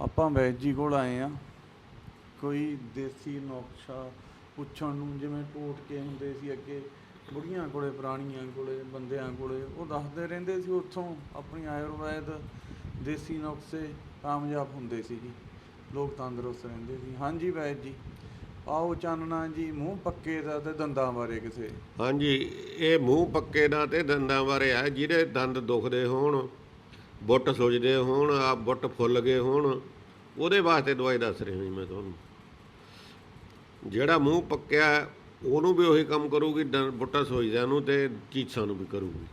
ਆਪਾਂ ਵੈਦ ਜੀ ਕੋਲ ਆਏ ਆ ਕੋਈ ਦੇਸੀ ਨੁਕਸ਼ਾ ਪੁੱਛਣ ਨੂੰ, ਜਿਵੇਂ ਟੋਟਕੇ ਹੁੰਦੇ ਸੀ ਅੱਗੇ, ਬੁੜੀਆਂ ਕੋਲੇ, ਪੁਰਾਣੀਆਂ ਕੋਲੇ, ਬੰਦਿਆਂ ਕੋਲੇ, ਉਹ ਦੱਸਦੇ ਰਹਿੰਦੇ ਸੀ ਉੱਥੋਂ ਆਪਣੀ ਆਯੁਰਵੈਦ, ਦੇਸੀ ਨੁਕਸੇ, ਕਾਮਯਾਬ ਹੁੰਦੇ ਸੀ ਜੀ। ਲੋਕ ਤੰਦਰੁਸਤ ਰਹਿੰਦੇ ਸੀ। ਹਾਂਜੀ ਵੈਦ ਜੀ, ਆਓ ਚਾਨਣਾ ਜੀ, ਮੂੰਹ ਪੱਕੇ ਦਾ ਤੇ ਦੰਦਾਂ ਬਾਰੇ ਕਿਸੇ। ਹਾਂਜੀ, ਇਹ ਮੂੰਹ ਪੱਕੇ ਦਾ ਤੇ ਦੰਦਾਂ ਬਾਰੇ ਆ ਜਿਹਦੇ ਦੰਦ ਦੁਖਦੇ ਹੋਣ ਬੁੱਟ ਸੁੱਜਦੇ ਹੋਣ, ਆ ਬੁੱਟ ਫੁੱਲ ਗਏ ਹੋਣ, ਉਹਦੇ ਵਾਸਤੇ ਦਵਾਈ ਦੱਸ ਰਿਹਾ ਜੀ ਮੈਂ ਤੁਹਾਨੂੰ। ਜਿਹੜਾ ਮੂੰਹ ਪੱਕਿਆ, ਉਹਨੂੰ ਵੀ ਉਹੀ ਕੰਮ ਕਰੂਗੀ ਦੰ- ਬੁੱਟਾ ਸੁੱਜਦਿਆਂ ਨੂੰ ਤੇ ਚੀਸਾਂ ਨੂੰ ਵੀ ਕਰੂਗੀ।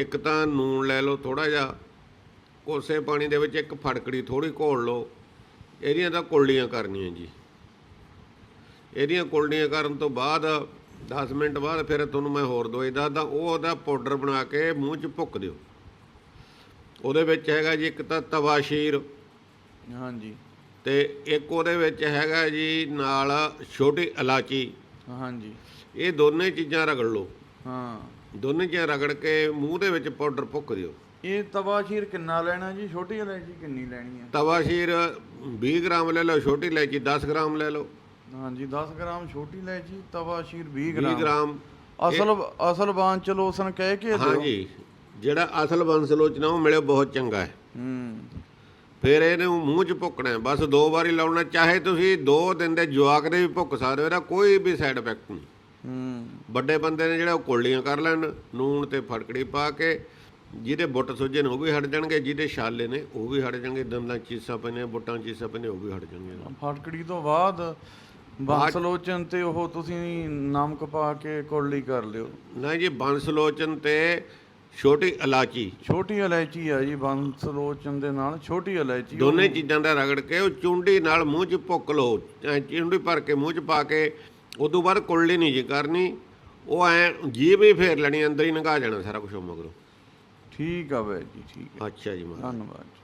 ਇੱਕ ਤਾਂ ਨੂਣ ਲੈ ਲਓ ਥੋੜਾ ਜਿਹਾ, ਕੋਸੇ ਪਾਣੀ ਦੇ ਵਿੱਚ ਇੱਕ ਫੜਕੜੀ ਥੋੜੀ ਘੋਲ ਲਓ। ਇਹਦੀਆਂ ਤਾਂ ਕੁਲਡੀਆਂ ਕਰਨੀਆਂ ਜੀ। ਇਹਦੀਆਂ ਕੁਲਡੀਆਂ ਕਰਨ ਤੋਂ ਬਾਅਦ 10 ਮਿੰਟ ਬਾਅਦ ਫਿਰ ਤੁਹਾਨੂੰ ਮੈਂ ਹੋਰ ਦਵਾਈ ਦੱਸਦਾ, ਉਹ ਉਹਦਾ ਪਾਊਡਰ ਬਣਾ ਕੇ ਮੂੰਹ 'ਚ ਭੁੱਕ ਦਿਓ। ਉਹਦੇ ਵਿੱਚ ਹੈਗਾ ਜੀ ਇੱਕ ਤਾਂ ਤਵਾਸ਼ੀਰ ਹਾਂਜੀ। ਤੇ ਇੱਕ ਉਹਦੇ ਵਿੱਚ ਹੈਗਾ ਜੀ ਨਾਲ ਛੋਟੀ ਇਲਾਚੀ। ਹਾਂਜੀ। ਇਹ ਦੋਨੇ ਚੀਜ਼ਾਂ ਰਗੜ ਲਓ। ਹਾਂ। ਦੋਨੇ ਚੀਜ਼ਾਂ ਰਗੜ ਕੇ ਮੂੰਹ ਦੇ ਵਿੱਚ ਪਾਊਡਰ ਭੁੱਕ ਦਿਓ। ਇਹ ਤਵਾਸ਼ੀਰ ਕਿੰਨਾ ਲੈਣਾ ਜੀ? ਛੋਟੀ ਇਲਾਇਚੀ ਕਿੰਨੀ ਲੈਣੀ ਹੈ ਤਵਾਸ਼ੀਰ 20 ਗ੍ਰਾਮ ਲੈ ਲਓ ਛੋਟੀ ਇਲਾਚੀ 10 ਗ੍ਰਾਮ ਲੈ ਲਓ। ਹਾਂਜੀ 10 ਗ੍ਰਾਮ ਛੋਟੀ ਇਲਾਇਚੀ ਤਵਾਸ਼ੀਰ 20 20 ਗ੍ਰਾਮ। ਗ੍ਰਾਮ। ਅਸਲ ਅਸਲ ਬਾਂਚਲੋਸਨ ਕਹਿ ਕੇ ਦਿਓ। ਹਾਂਜੀ। ਜਿਹੜਾ ਅਸਲ ਬੰਸਲੋਚਨਾ ਉਹ ਮਿਲਿਓ ਬਹੁਤ ਚੰਗਾ ਹੈ। ਹੂੰ। ਫਿਰ ਇਹਨੂੰ ਮੂੰਹ 'ਚ ਭੁੱਕਣਾ। ਬਸ ਦੋ ਵਾਰੀ ਲਾਉਣਾ ਚਾਹੇ ਤੁਸੀਂ ਦੋ ਦਿਨ ਦੇ ਜਵਾਕ ਦੇ ਵੀ ਭੁੱਕ ਸਕਦੇ ਹੋ ਇਹਦਾ ਕੋਈ ਵੀ ਸਾਈਡ ਇਫੈਕਟ ਨਹੀਂ। ਹੂੰ। ਵੱਡੇ ਬੰਦੇ ਨੇ ਜਿਹੜਾ ਉਹ ਕੁਲਡੀਆਂ ਕਰ ਲੈਣ ਨੂਣ ਤੇ ਫੜਕੜੀ ਪਾ ਕੇ ਜਿਹਦੇ ਬੁੱਟ ਸੁੱਜੇ ਨੇ ਉਹ ਵੀ ਹਟ ਜਾਣਗੇ ਜਿਹਦੇ ਛਾਲੇ ਨੇ ਉਹ ਵੀ ਹਟ ਜਾਣਗੇ ਦੰਦਾਂ ਚੀਸਾਂ ਪੈਣੀਆਂ ਬੁੱਟਾਂ ਚੀਸਾਂ ਪੈਣੀਆਂ ਉਹ ਵੀ ਹਟ ਜਾਣਗੀਆਂ। ਫਟਕੜੀ ਤੋਂ ਬਾਅਦ ਬਾਂਸਲੋਚਨ ਤੇ ਉਹ ਤੁਸੀਂ ਨਮਕ ਪਾ ਕੇ ਕੁਰਲੀ ਕਰ ਲਿਓ। ਨਾ ਜੀ ਬੰਸਲੋਚਨ ਤੇ ਛੋਟੀ ਇਲਾਚੀ। ਛੋਟੀ ਇਲਾਇਚੀ ਆ ਜੀ ਬਾਂਸਲੋਚਨ ਦੇ ਨਾਲ ਛੋਟੀ ਇਲਾਇਚੀ ਦੋਨੇ ਚੀਜ਼ਾਂ ਦਾ ਰਗੜ ਕੇ ਉਹ ਚੁੰਡੀ ਨਾਲ ਮੂੰਹ 'ਚ ਭੁੱਕ ਲਓ। ਐਂ ਚੁੰਡੀ ਭਰ ਕੇ ਮੂੰਹ 'ਚ ਪਾ ਕੇ ਉਦੋਂ ਬਾਅਦ ਕੁਲੜੀ ਨਹੀਂ ਜੀ ਕਰਨੀ। ਉਹ ਐ ਜੀਭ ਹੀ ਫੇਰ ਲੈਣੀ ਅੰਦਰ ਹੀ ਨਗਾ ਜਾਣਾ ਸਾਰਾ ਕੁਝ ਮਗਰੋਂ। ਠੀਕ ਆ ਵੈ ਜੀ ਠੀਕ ਹੈ ਅੱਛਾ ਜੀ ਮਹਾਰਾਜ। ਧੰਨਵਾਦ ਜੀ।